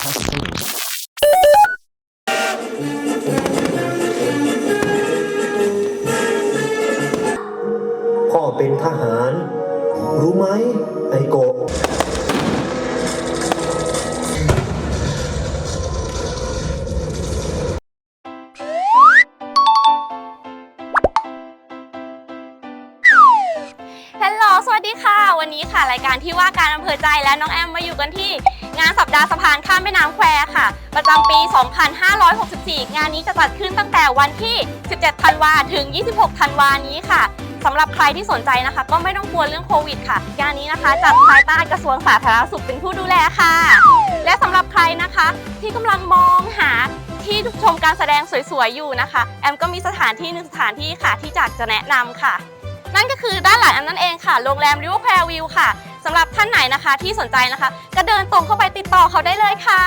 พ่อเป็นทหาร รู้ไหมไอโกฮัลโหล สวัสดีค่ะ วันนี้ค่ะ รายการที่ว่าการอำเภอใจและน้องแอมมาอยู่กันที่ งานสัปดาห์สะพานข้ามแม่น้ำแควค่ะ ประจำปี 2564 งานนี้จะจัดขึ้นตั้งแต่วันที่ 17 ธันวาถึง 26 ธันวานี้ค่ะสำหรับใครที่สนใจนะคะ ก็ไม่ต้องกลัวเรื่องโควิดค่ะ งานนี้นะคะจัดภายใต้กระทรวงสาธารณสุขเป็นผู้ดูแลค่ะ และสำหรับใครนะคะ ที่กำลังมองหาที่ชมการแสดงสวยๆอยู่นะคะ แอมก็มีสถานที่หนึ่งสถานที่ค่ะที่อยากจะแนะนำค่ะ นั่นก็คือด้านหลังอันนั้นเองค่ะโรงแรมริวแพรวิวค่ะ สำหรับท่านไหนนะคะที่สนใจนะคะ ก็เดินตรงเข้าไปติดต่อเขาได้เลยค่ะ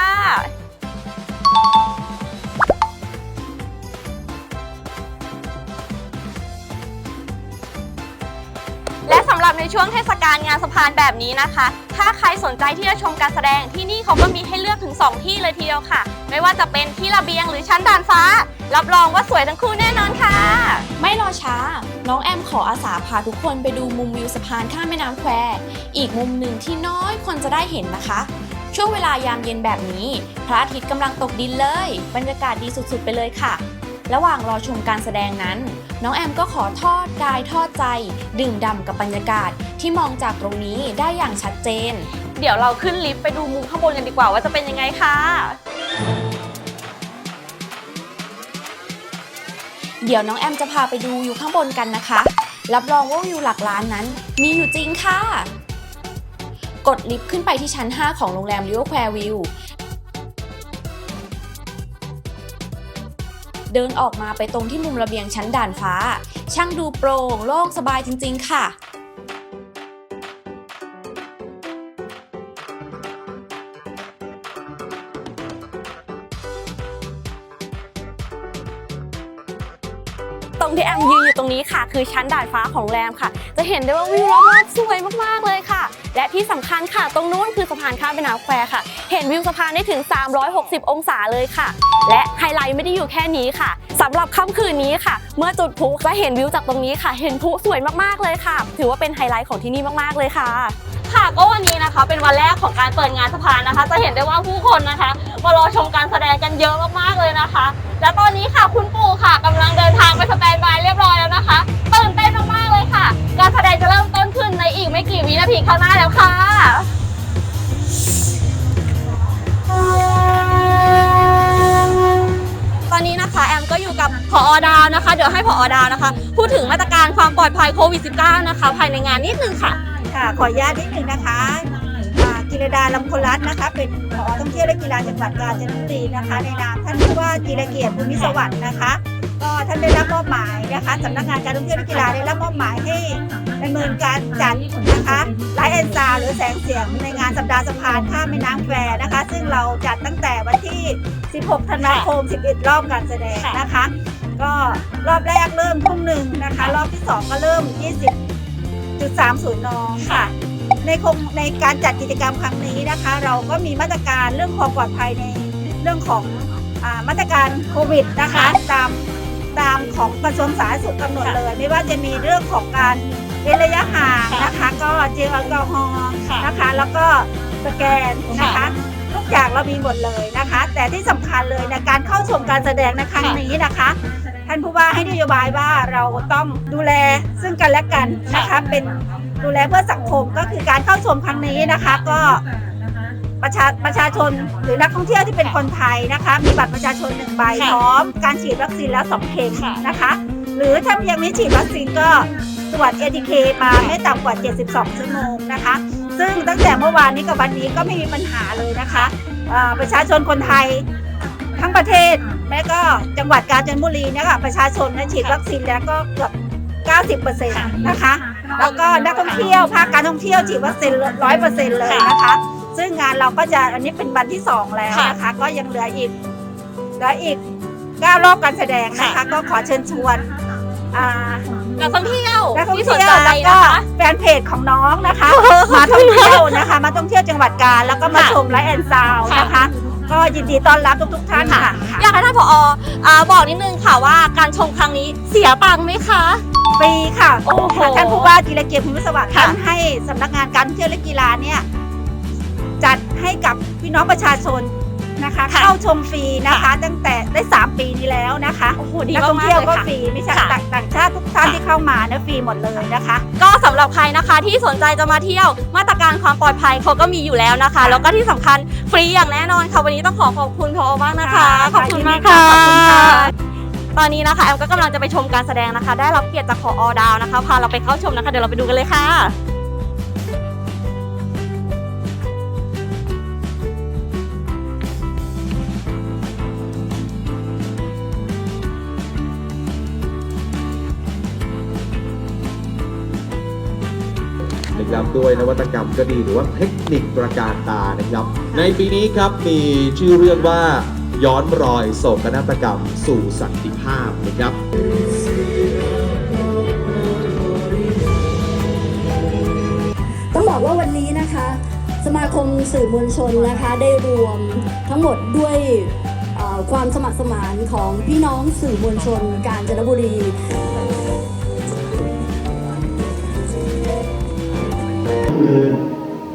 และสำหรับในช่วงเทศกาลงานสะพานแบบนี้นะคะ ถ้าใครสนใจที่จะชมการแสดงที่นี่เขาก็มีให้เลือกถึง 2 ที่เลยทีเดียวค่ะ ไม่ว่าจะเป็นที่ระเบียงหรือชั้นดานฟ้า รับรองว่าสวยทั้งคู่แน่นอนค่ะ ไม่รอช้า น้องแอมขออาสาพาทุกคนไปดูมุมวิวสะพานข้ามแม่น้ำแคว อีกมุมหนึ่งที่น้อยคนจะได้เห็นนะคะ ช่วงเวลายามเย็นแบบนี้ พระอาทิตย์กำลังตกดินเลย บรรยากาศดีสุดๆ ไปเลยค่ะ ระหว่างรอชมการแสดงนั้น น้องแอมก็ขอทอดกายทอดใจ ดื่มด่ำกับบรรยากาศที่มองจากตรงนี้ได้อย่างชัดเจน เดี๋ยวเราขึ้นลิฟต์ไปดูมุมข้างบนกันดีกว่าว่าจะเป็นยังไงค่ะ เดี๋ยวน้องแอมจะพาไปดูวิวข้างบนกันนะคะ รับรองว่าวิวหลักล้านนั้น มีอยู่จริงค่ะ กดลิฟต์ขึ้นไปที่ชั้น 5 ของโรงแรม r i v e r q u a r เดินออกมาไปตรงที่มุมระเบียงชั้นด่านฟ้า ช่างดูโปร่งโล่งสบายจริง ๆ ค่ะตรงที่แอมยืนอยู่ตรงนี้ค่ะ คือชั้นดาดฟ้าของโรงแรมค่ะ จะเห็นได้ว่าวิวรอบๆสวยมากๆเลยค่ะ และที่สำคัญค่ะ ตรงนู้นคือสะพานข้ามแม่น้ำแควค่ะ เห็นวิวสะพานได้ถึง 360 องศาเลยค่ะ และไฮไลท์ไม่ได้อยู่แค่นี้ค่ะสำหรับค่ำคืนนี้ค่ะ เมื่อจุดพลุจะเห็นวิวจากตรงนี้ค่ะ เห็นพลุสวยมากๆเลยค่ะ ถือว่าเป็นไฮไลท์ของที่นี่มากๆเลยค่ะค่ะก็วันนี้นะคะเป็นวันแรกของการเปิดงานสะพานนะคะ จะเห็นได้ว่าผู้คนนะคะมารอชมการแสดงกันเยอะมากๆเลยนะคะ และตอนนี้ค่ะคุณปู่ค่ะกำ เดี๋ยวให้ผออดาวนะคะ พูดถึงมาตรการความปลอดภัยโควิด -19 นะคะ ภายในงานนิดนึงค่ะ ค่ะ ขออนุญาตนิดนึงนะคะอ่ากิรดาลำพลรัตน์นะคะเป็นผอท่องเที่ยวและกีฬาจังหวัดกาญจนบุรีนะคะ ในนามท่านผู้ว่าจีรเกียรติภูมิสวัสดิ์นะคะก็ท่านได้รับมอบหมายนะคะสำนักงานการท่องเที่ยวและกีฬาได้รับมอบหมายให้ดำเนินการจัดนะคะไลฟ์แอนซาหรือแสงเสียงในงานสัปดาห์สะพานข้ามแม่น้ำแควนะคะ ซึ่งเราจัดตั้งแต่วันที่ 16 ธันวาคม 11 รอบการแสดงนะคะ ก็รอบแรกเริ่มทุ่มหนึ่งนะคะ รอบที่ 2 ก็เริ่ม 20.30นค่ะในคงในการจัดกิจกรรมครั้งนี้นะคะ เราก็มีมาตรการเรื่องความปลอดภัยในเรื่องของอามาตรการโควิดนะคะตามตามของกระทรวงสาธารณสุขกำหนดเลย ไม่ว่าจะมีเรื่องของการเว้นระยะห่างนะคะ ก็เจลแอลกอฮอล์นะคะ แล้วก็สแกนนะคะ ทุกอย่างเรามีหมดเลยนะคะ แต่ที่สำคัญเลยในการเข้าชมการแสดงในครั้งนี้นะคะท่านผู้ว่าให้นโยบายว่าเราต้องดูแลซึ่งกันและกันนะคะเป็นดูแลเพื่อสังคมก็คือการเข้าชมครั้งนี้นะคะ ก็ประชาประชาชนหรือนักท่องเที่ยวที่เป็นคนไทยนะคะ มีบัตรประชาชนหนึ่งใบพร้อม การฉีดวัคซีนแล้วสองเข็มนะคะ หรือถ้ายังไม่ฉีดวัคซีนก็ตรวจ ATK มาไม่ต่ำกว่า 72 ชั่วโมงนะคะ ซึ่งตั้งแต่เมื่อวานนี้กับวันนี้ก็ไม่มีปัญหาเลยนะคะอ่าประชาชนคนไทยทั้งประเทศ และก็จังหวัดกาญจนบุรีเนี่ยค่ะประชาชนนะฉีดวัคซีนแล้วก็เกือบ 90%นะคะ แล้วก็นักท่องเที่ยวภาคการท่องเที่ยวฉีดวัคซีนร้อยเปอร์เซ็นต์เลยนะคะ ซึ่งงานเราก็จะอันนี้เป็นวันที่ 2 แล้วนะคะ ก็ยังเหลืออีกเหลืออีก9รอบการแสดงนะคะ ก็ขอเชิญชวนอ่านักท่องเที่ยวนักท่องที่สนเที่ยวใจแล้วก็นะคะแฟนเพจของน้องนะคะ มาท่องเที่ยวนะคะ มาท่องเที่ยวจังหวัดกาญแล้วก็มาชมไลฟ์แอนด์ซาวน์นะคะ ก็ยินดีต้อนรับทุกๆท่านค่ะค่ะ อยากให้ท่านผออ่าบอกนิดนึงค่ะว่าการชมครั้งนี้เสียตังค์ไหมคะฟรีค่ะโอ้โหค่ะท่านผู้ว่ากีฬาเกียรติภูมิสวัสดิ์ค่ะท่านให้สำนักงานการท่องเที่ยวและกีฬาเนี่ยจัดให้กับพี่น้องประชาชน นะคะเข้าชมฟรีนะคะ ตั้งแต่ได้ 3 ปีนี้แล้วนะคะโอ้โหดีนักท่องมากๆเที่ยวเลยก็ค่ะฟรีไม่ใช่ค่ะต่างต่างชาติทุกท่านที่เข้ามานะฟรีหมดเลยนะคะ ก็สำหรับใครนะคะที่สนใจจะมาเที่ยวมาตรการความปลอดภัยเขาก็มีอยู่แล้วนะคะ แล้วก็ที่สำคัญฟรีอย่างแน่นอนค่ะวันนี้ต้องขอขอบคุณพอมากนะคะ ค่ะขอบคุณมากยินดีค่ะค่ะ ขอบคุณค่ะ ตอนนี้นะคะแอมก็กำลังจะไปชมการแสดงนะคะ ได้รับเกียรติจากพอดาวนะคะพาเราไปเข้าชมนะคะเดี๋ยวเราไปดูกันเลยค่ะ นะครับด้วยนวัตกรรมก็ดีหรือว่าเทคนิคประการตานะครับ ในปีนี้ครับมีชื่อเรื่องว่าย้อนรอยโศกนาฏกรรมสู่สันติภาพนะครับต้องบอกว่าวันนี้นะคะ สมาคมสื่อมวลชนนะคะได้รวมทั้งหมดด้วยเอ่อความสมัครสมานของพี่น้องสื่อมวลชนกาญจนบุรี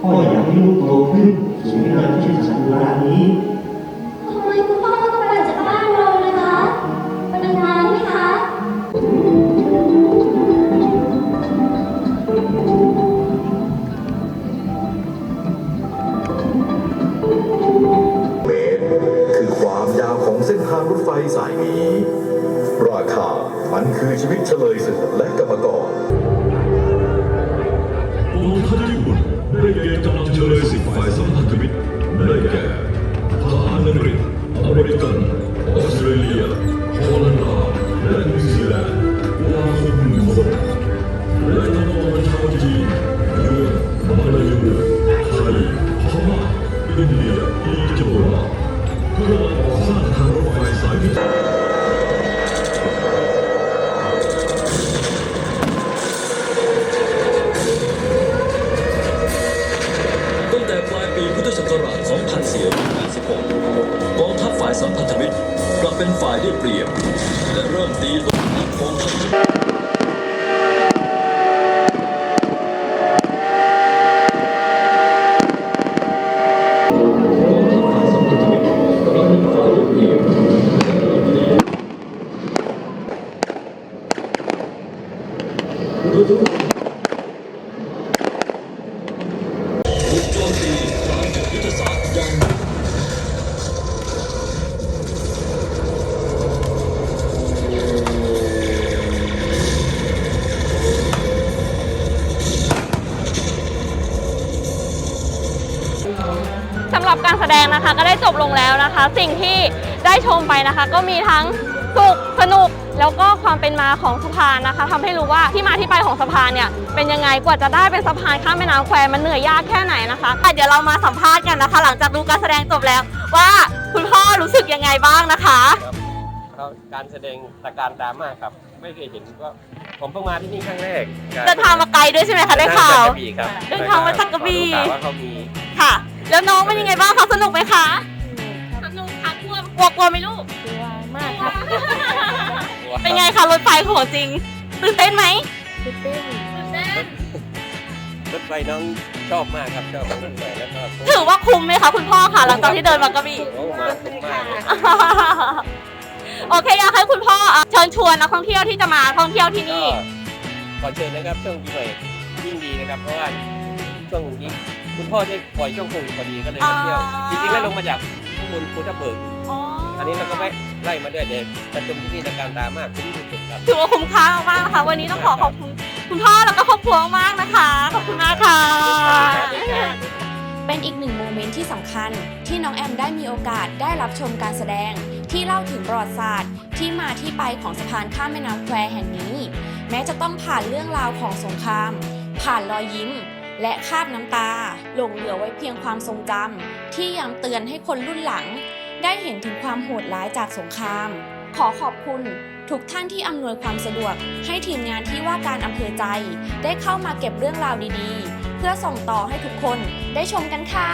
พ่ออยากให้ลูกโตขึ้นสู่งานที่สันตุรานี้ กองทัพญี่ปุ่นได้เกณฑ์กำลังเฉลยศึกฝ่ายสัมพันธมิตรได้แก่ทหารอังกฤษอเมริกันออสเตรเลียฮอลันดาและนิวซีแลนด์กว่ ฝ่ายได้เปรียบ และเริ่มตีลงที่กองทัพ สำหรับการแสดงนะคะ ก็ได้จบลงแล้วนะคะ สิ่งที่ได้ชมไปนะคะ ก็มีทั้งสุขสนุกแล้วก็ความเป็นมาของสะพานนะคะทำให้รู้ว่าที่มาที่ไปของสะพานเนี่ยเป็นยังไงกว่าจะได้เป็นสะพานข้ามแม่น้ำแควมันเหนื่อยยากแค่ไหนนะคะอะเดี๋ยวเรามาสัมภาษณ์กันนะคะ หลังจากดูการแสดงจบแล้วว่าคุณพ่อรู้สึกยังไงบ้างนะคะก็การแสดงตะการตามากครับ ไม่เคยเห็นก็ผมเพิ่งมาที่นี่ครั้งแรกเดินทางมาไกลด้วยใช่ไหมคะได้ข่าวเดินทงมกระบี่ครับเดินทางมาจากกระบี่ข่าวว่าเขามีค่ะ แล้วน้องเป็นยังไงบ้างคะสนุกไหมคะสนุกค่ะกลัวกลัวกลัวไหมลูกกลัวมากค่ะเป็นไงคะรถไฟของจริงตื่นเต้นไหมตื่นเต้นตื่นเต้นรถไฟน้องชอบมากครับชอบรถไฟแล้วก็ถือว่าคุ้มไหมคะคุณพ่อค่ะหลังจากที่เดินมากระบี่โอ้มาคุ้มมากเลยโอเคอยากให้คุณพ่ออะเชิญชวนนักท่องเที่ยวที่จะมาท่องเที่ยวที่ก็นี่ขอเชิญนะครับช่วงปีใหม่ยิ่งดีนะครับ เพราะว่าช่วงนี้ คุณพ่อได้ปล่อยช่วงโควิดพอดีก็เลยมาเที่ยวอ๋อจริงๆแล้วลงมาจากข้างบนภูทับเบิกอ๋ออันนี้เราก็ไม่ไล่มาด้วยเด็กแต่ชมที่นี่ตะการตามากคุ้มสุดๆครับถือว่าคุ้มค่ามากๆนะคะวันนี้ต้องขอขอบคุณคุณพ่อแล้วก็ครอบครัวมากนะคะ ขอบคุณมากค่ะ เป็นอีกหนึ่งโมเมนต์ที่สำคัญ ที่น้องแอมได้มีโอกาสได้รับชมการแสดง ที่เล่าถึงประวัติศาสตร์ ที่มาที่ไปของสะพานข้ามแม่น้ำแควแห่งนี้ แม้จะต้องผ่านเรื่องราวของสงคราม ผ่านรอยยิ้ม และคราบน้ำตาหลงเหลือไว้เพียงความทรงจำที่ย้ำเตือนให้คนรุ่นหลัง ได้เห็นถึงความโหดร้ายจากสงคราม ขอขอบคุณทุกท่านที่อำนวยความสะดวก ให้ทีมงานที่ว่าการอำเภอใจ ได้เข้ามาเก็บเรื่องราวดีๆ เพื่อส่งต่อให้ทุกคนได้ชมกันค่ะ